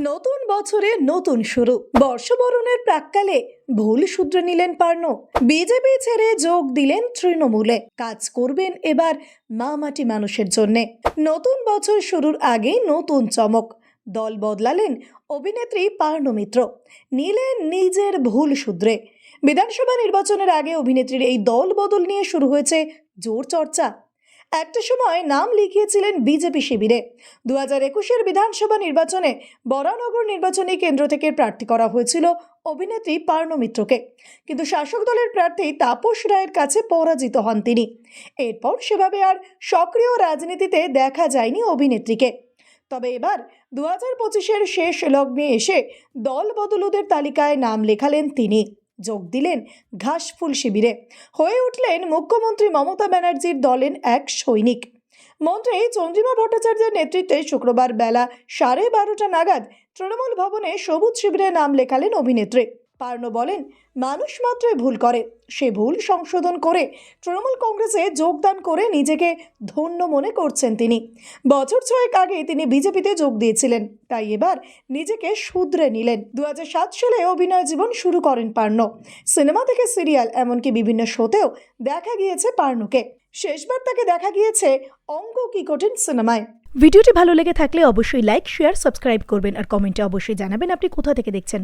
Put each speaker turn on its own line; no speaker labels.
নতুন বছরে নতুন শুরু। বর্ষবরণের প্রাককালে ভুল শুধরে নিলেন পার্ন বিজেপি ছেড়ে যোগ দিলেন তৃণমূলে। কাজ করবেন এবার মা মাটি মানুষের জন্যে। নতুন বছর শুরুর আগে নতুন চমক। দল বদলালেন অভিনেত্রী পার্ন মিত্র। নিলেন নিজের ভুল শুধরে। বিধানসভা নির্বাচনের আগে অভিনেত্রীর এই দল বদল নিয়ে শুরু হয়েছে জোর চর্চা। একটা সময় নাম লিখিয়েছিলেন বিজেপি শিবিরে। দু হাজার একুশের বিধানসভা নির্বাচনে বরানগর নির্বাচনী কেন্দ্র থেকে প্রার্থী করা হয়েছিল অভিনেত্রী পার্ণ মিত্রকে। কিন্তু শাসক দলের প্রার্থী তাপস রায়ের কাছে পরাজিত হন তিনি। এরপর সেভাবে আর সক্রিয় রাজনীতিতে দেখা যায়নি অভিনেত্রীকে। তবে এবার দু হাজার পঁচিশের শেষ লগ্নে এসে দল বদলুদের তালিকায় নাম লেখালেন তিনি। যোগ দিলেন ঘাসফুল শিবিরে। হয়ে উঠলেন মুখ্যমন্ত্রী মমতা ব্যানার্জির দলের এক সৈনিক। মন্ত্রী চন্দ্রিমা ভট্টাচার্যের নেতৃত্বে শুক্রবার বেলা সাড়ে বারোটা নাগাদ তৃণমূল ভবনে সবুজ শিবিরে নাম লেখালেন অভিনেত্রী। পার্নো বলেন, মানুষ মাত্রই ভুল করে। সে ভুল সংশোধন করে তৃণমূল কংগ্রেসে যোগদান করে নিজেকে ধন্য মনে করছেন তিনি। বছর ছয়েক আগে তিনি বিজেপিতে যোগ দিয়েছিলেন, তাই এবার নিজেকে শুধরে নিলেন। দু সাত সালে অভিনয় জীবন শুরু করেন পার্নো। সিনেমা থেকে সিরিয়াল, এমনকি বিভিন্ন শোতেও দেখা গিয়েছে পার্নুকে। শেষবার তাকে দেখা গিয়েছে অঙ্গ কি কঠিন সিনেমায়।
ভিডিওটি ভালো লেগে থাকলে অবশ্যই লাইক, শেয়ার, সাবস্ক্রাইব করবেন আর কমেন্টে অবশ্যই জানাবেন আপনি কোথা থেকে দেখছেন।